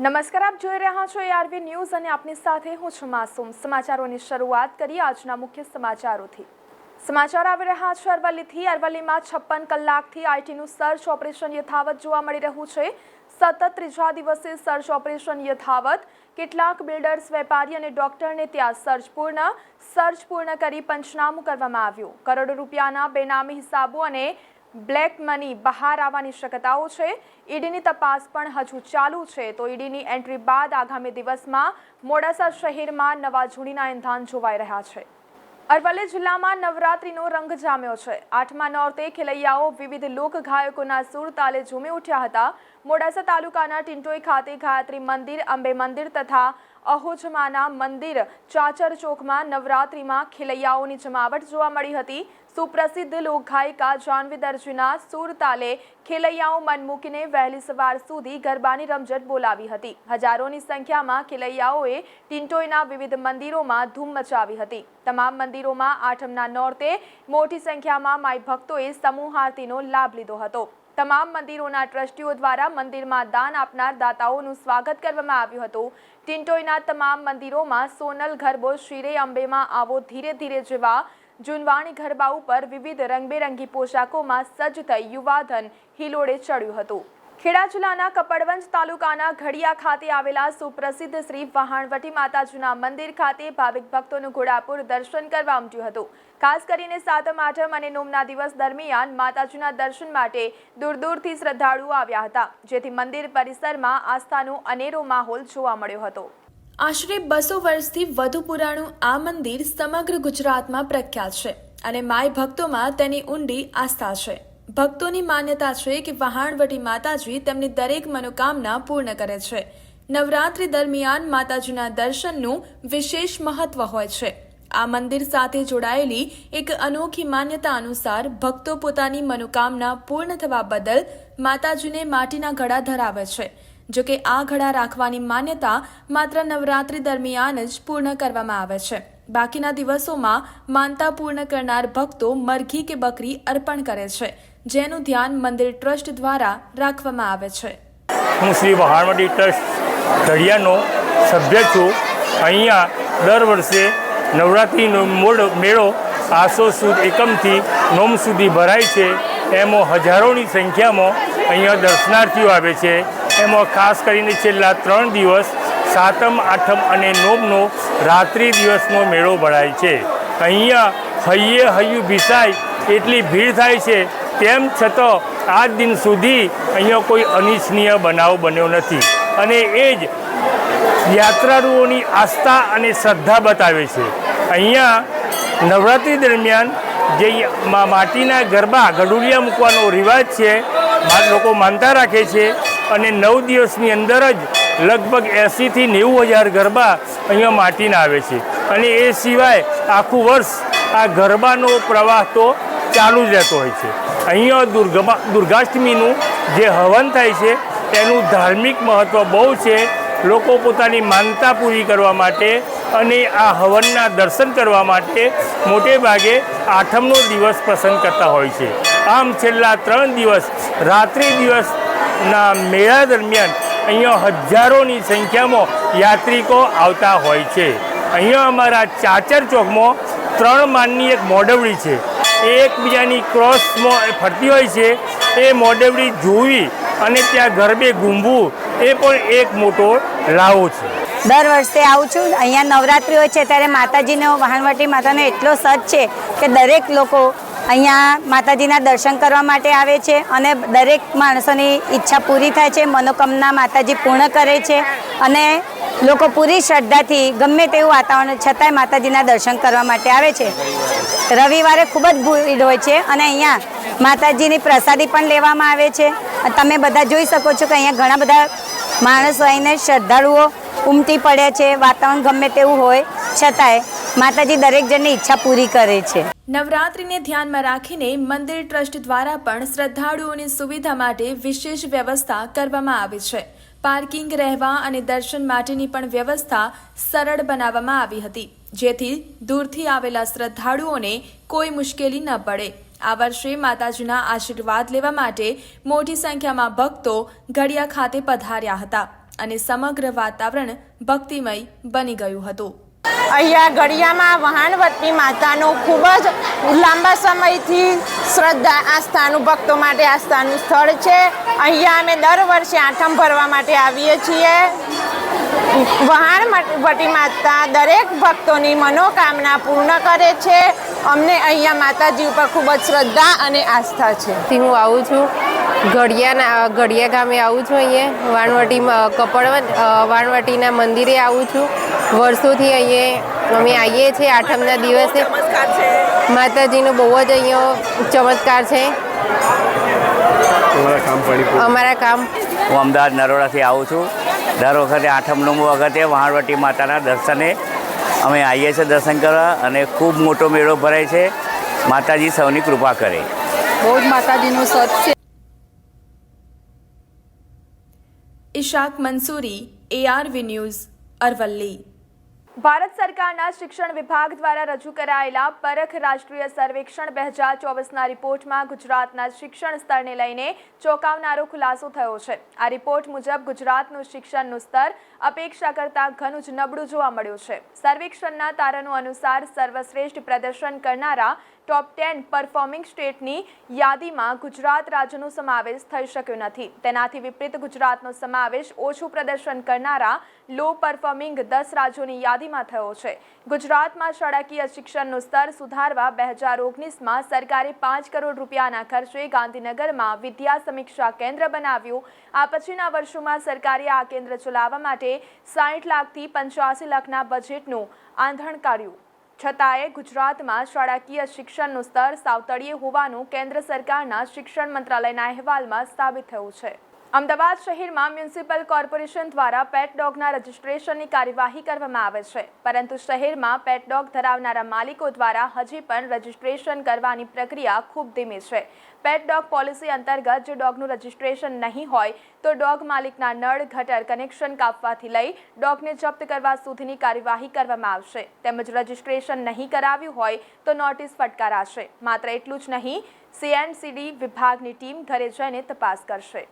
નમસ્કાર, આપ જોઈ રહ્યા છો એઆરવી ન્યૂઝ અને આપની સાથે હું છું માસૂમ. સમાચારોની શરૂઆત કરીએ આજના મુખ્ય સમાચારોથી. સમાચાર આવી રહ્યા છે અરવલ્લીથી. અરવલ્લીમાં છપ્પન કલાકથી આઈટીનું સર્ચ ઓપરેશન યથાવત જોવા મળી રહ્યું છે. સતત ત્રીજા દિવસે સર્ચ ઓપરેશન યથાવત. કેટલાક બિલ્ડર્સ, વેપારી અને ડોક્ટરને ત્યાં સર્ચ પૂર્ણ. સર્ચ પૂર્ણ કરી પંચનામું કરવામાં આવ્યું. કરોડો રૂપિયાના બેનામી હિસાબો અને બ્લેક મની બહાર આવવાની શક્યતાઓ છે. ઈડીની તપાસ પણ હજુ ચાલુ છે. તો ઈડીની એન્ટ્રી બાદ આગામી દિવસમાં મોડાસા શહેરમાં નવા જૂનીના એંધાન જોવાઈ રહ્યા છે. અરવલ્લી જિલ્લામાં નવરાત્રીનો રંગ જામ્યો છે. આઠમા નોરતે ખેલૈયાઓ વિવિધ લોક ગાયકોના સૂર તાલે ઝૂમી ઉઠ્યા હતા. મોડાસા તાલુકાના ટિન્ટોઈ ખાતે ગાયત્રી મંદિર, અંબે મંદિર તથા અહોજમાના મંદિર ચાચર ચોકમાં નવરાત્રિમાં ખેલૈયાઓની જમાવટ જોવા મળી હતી. સુપ્રસિદ્ધ લોકગાયિકા જાનવી દરજીના સુરતાલે ખેલૈયાઓ મન મૂકીને વહેલી સવાર સુધી ગરબાની રમઝટ બોલાવી હતી. હજારોની સંખ્યામાં ખેલૈયાઓએ ટિન્ટોઈના વિવિધ મંદિરોમાં ધૂમ મચાવી હતી. તમામ મંદિરોમાં આઠમના નોરતે મોટી સંખ્યામાં માઈ ભક્તોએ સમૂહ આરતીનો લાભ લીધો હતો. તમામ મંદિરોના ટ્રસ્ટીઓ દ્વારા મંદિરમાં દાન આપનાર દાતાઓનું સ્વાગત કરવામાં આવ્યું હતું. ટિન્ટોઈના તમામ મંદિરોમાં સોનલ ગરબો શિરે અંબેમાં આવો ધીરે ધીરે જેવા જુનવાણી ગરબા ઉપર વિવિધ રંગબેરંગી પોશાકોમાં સજ્જ થઈ યુવાધન હિલોડે ચડ્યું હતું. ખેડા જિલ્લાના કપડવંજ તાલુકાના ઘડિયા ખાતે આવેલા સુપ્રસિદ્ધ શ્રી વહાણવટી માતાજીના મંદિર ખાતે ભાવિક ભક્તોનું ઘોડાપુર દર્શન કરવા ઉમટ્યું હતું. ખાસ કરીને સાતમ આઠમ અને નોમના દિવસ દરમિયાન માતાજીના દર્શન માટે દૂર દૂરથી શ્રદ્ધાળુઓ આવ્યા હતા, જેથી મંદિર પરિસરમાં આસ્થાનો અનેરો માહોલ જોવા મળ્યો હતો. આશરે બસો વર્ષથી વધુ પુરાણું આ મંદિર સમગ્ર ગુજરાતમાં પ્રખ્યાત છે અને માય ભક્તોમાં તેની ઊંડી આસ્થા છે. ભક્તોની માન્યતા છે કે વહાણવટી માતાજી તેમની દરેક મનોકામના પૂર્ણ કરે છે. નવરાત્રી દરમિયાન માતાજીના દર્શનનું વિશેષ મહત્વ હોય છે. આ મંદિર સાથે જોડાયેલી એક અનોખી માન્યતા અનુસાર ભક્તો પોતાની મનોકામના પૂર્ણ થવા બદલ માતાજીને માટીના ઘડા ધરાવે છે. જો કે આ ઘડા રાખવાની માન્યતા માત્ર નવરાત્રી દરમિયાન જ પૂર્ણ કરવામાં આવે છે. બાકીના દિવસોમાં માનતા પૂર્ણ કરનાર ભક્તો મરઘી કે બકરી અર્પણ કરે છે, જેનું ધ્યાન મંદિર ટ્રસ્ટ દ્વારા રાખવામાં આવે છે. હું શ્રી વહાણવટી ટ્રસ્ટ ઘડિયાનો સભ્ય છું. અહીંયા દર વર્ષે નવરાત્રિનો મેળો આસો સુદ એકમથી નોમ સુધી ભરાય છે. એમાં હજારોની સંખ્યામાં અહીંયા દર્શનાર્થીઓ આવે છે. એમાં ખાસ કરીને છેલ્લા ત્રણ દિવસ સાતમ, આઠમ અને નોમનો રાત્રિ દિવસનો મેળો ભરાય છે. અહીંયા હૈયે હૈયું ભીસાય એટલી ભીડ થાય છે, તેમ છતાં આ દિન સુધી અહીંયા કોઈ અનિચ્છનીય બનાવ બન્યો નથી. અને એ જ યાત્રાળુઓની આસ્થા અને શ્રદ્ધા બતાવે છે. અહીંયા નવરાત્રિ દરમિયાન જે માટીના ગરબા ગડુલિયા મૂકવાનો રિવાજ છે લોકો માનતા રાખે છે અને નવ દિવસની અંદર જ લગભગ એંસીથી નેવું હજાર ગરબા અહીંયા માટીના આવે છે. અને એ સિવાય આખું વર્ષ આ ગરબાનો પ્રવાહ તો ચાલુ જ રહેતો હોય છે. અહીંયા દુર્ગમા, દુર્ગાષ્ટમીનું જે હવન થાય છે, તેનું ધાર્મિક મહત્ત્વ બહુ છે. લોકો પોતાની માનતા પૂરી કરવા માટે અને આ હવનના દર્શન કરવા માટે મોટે ભાગે આઠમનો દિવસ પસંદ કરતા હોય છે. આમ છેલ્લા ત્રણ દિવસ રાત્રિ દિવસના મેળા દરમિયાન અહીંયા હજારોની સંખ્યામાં યાત્રિકો આવતા હોય છે. અહીંયા અમારા ચાચર ચોકમાં ત્રણ માનની એક મોડવડી છે. એકબીજાની ક્રોસમાં ફરતી હોય છે. એ મોડવડી જોવી અને ત્યાં ગરબે ઘૂમવું એ પણ એક મોટો લાવો છે. દર વર્ષે આવું છું. અહીંયા નવરાત્રિ હોય છે, ત્યારે માતાજીનો વહાણવટી માતાનો એટલો સજ છે કે દરેક લોકો અહીંયા માતાજીના દર્શન કરવા માટે આવે છે અને દરેક માણસોની ઈચ્છા પૂરી થાય છે, મનોકામના માતાજી પૂર્ણ કરે છે અને લોકો પૂરી શ્રદ્ધાથી ગમે તેવું વાતાવરણ છતાંય માતાજીના દર્શન કરવા માટે આવે છે. રવિવારે ખૂબ જ ભીડ હોય છે અને અહીંયા માતાજીની પ્રસાદી પણ લેવામાં આવે છે. તમે બધા જોઈ શકો છો કે અહીંયા ઘણા બધા માણસો આવીને શ્રદ્ધાળુઓ ઉમટી પડે છે, વાતાવરણ ગમે તેવું હોય છતાંય. માતાજી દરેક જણની ઈચ્છા પૂરી કરે છે. નવરાત્રીને ધ્યાનમાં રાખીને મંદિર ટ્રસ્ટ દ્વારા પણ શ્રદ્ધાળુઓની સુવિધા માટે વિશેષ વ્યવસ્થા કરવામાં આવી છે. પાર્કિંગ રહેવા અને દર્શન માટેની પણ વ્યવસ્થા સરળ બનાવવામાં આવી હતી. જેથી દૂરથી આવેલા શ્રદ્ધાળુઓને કોઈ મુશ્કેલી ન પડે. આ વર્ષે માતાજીના આશીર્વાદ લેવા માટે મોટી સંખ્યામાં ભક્તો ઘડિયા ખાતે પધાર્યા હતા અને સમગ્ર વાતાવરણ ભક્તિમય બની ગયું હતું. અહીંયા ગળિયામાં વહાણવટની માતાનું ખૂબ જ લાંબા સમયથી શ્રદ્ધા આસ્થાનું ભક્તો માટે આસ્થાનું સ્થળ છે. અહીંયા અમે દર વર્ષે આઠમ ભરવા માટે આવીએ છીએ. વહાણવટી માતા દરેક ભક્તોની મનોકામના પૂર્ણ કરે છે. અમને અહીંયા માતાજી ઉપર ખૂબ જ શ્રદ્ધા અને આસ્થા છે. હું આવું છું. ઘડિયાના ઘડિયા ગામે આવું છું અહીંયા. વાણવટી કપડ વાણવટીના મંદિરે આવું છું. વર્ષોથી અહીંયા અમે આવીએ છીએ આઠમના દિવસે. માતાજીનો બહુ જ અહીંયા ચમત્કાર છે. અમારા કામ હું અમદાવાદ નરોડાથી આવું છું. દર વખતે આઠમનું વખતે વહાણવટી માતાના દર્શને અમે આવીએ છીએ દર્શન કરવા અને ખૂબ મોટો મેળો ભરાય છે. માતાજી સૌની કૃપા કરે. બહુ જ માતાજીનું સત છે. Ishaq Mansuri ARV news Aravalli. Bharat સરકારના શિક્ષણ વિભાગ દ્વારા રજૂ કરાયેલા પરખ રાષ્ટ્રીય સર્વેક્ષણ બે હજાર ચોવીસના રિપોર્ટમાં ગુજરાતના શિક્ષણ સ્તરને લઈને ચોંકાવનારો ખુલાસો થયો છે. આ રિપોર્ટ મુજબ ગુજરાતનું શિક્ષણનું સ્તર અપેક્ષા કરતાં ઘણું જ નબળું જોવા મળ્યું છે. સર્વેક્ષણના તારણો અનુસાર સર્વશ્રેષ્ઠ પ્રદર્શન કરનારા ટોપ ટેન પરફોર્મિંગ સ્ટેટની યાદીમાં ગુજરાત રાજ્યનો સમાવેશ થઈ શક્યો નથી. તેનાથી વિપરીત ગુજરાતનો સમાવેશ ઓછું પ્રદર્શન કરનારા લો પરફોર્મિંગ દસ રાજ્યોની યાદીમાં થયો છે. ગુજરાતમાં શાળાકીય શિક્ષણનું સ્તર સુધારવા બે હજાર ઓગણીસમાં સરકારે પાંચ કરોડ રૂપિયાના ખર્ચે ગાંધીનગરમાં વિદ્યા સમીક્ષા કેન્દ્ર બનાવ્યું. આ પછીના વર્ષોમાં સરકારે આ કેન્દ્ર ચલાવવા માટે સાઠ લાખથી પંચ્યાસી લાખના બજેટનું આંધણ કાઢ્યું. છતાંય ગુજરાતમાં શાળાકીય શિક્ષણનું સ્તર સાવતળીએ હોવાનું કેન્દ્ર સરકારના શિક્ષણ મંત્રાલયના અહેવાલમાં સાબિત થયું છે. અમદાવાદ શહેરમાં મ્યુનિસિપલ કોર્પોરેશન દ્વારા પેટ ડોગના રજિસ્ટ્રેશનની કાર્યવાહી કરવામાં આવે છે. પરંતુ શહેરમાં પેટ ડોગ ધરાવનારા માલિકો દ્વારા હજી પણ રજિસ્ટ્રેશન કરવાની પ્રક્રિયા ખૂબ ધીમી છે. પેટ ડોગ પોલિસી અંતર્ગત જો ડોગનું રજિસ્ટ્રેશન નહીં હોય, તો ડોગ માલિકના નળ, ગટર, કનેક્શન કાપવાથી લઈ ડોગને જપ્ત કરવા સુધીની કાર્યવાહી કરવામાં આવશે. તેમજ રજિસ્ટ્રેશન નહીં કરાવ્યું હોય, તો નોટિસ ફટકારાશે. માત્ર એટલું જ નહીં સીએનસીડી વિભાગની ટીમ ઘરે જઈને તપાસ કરશે.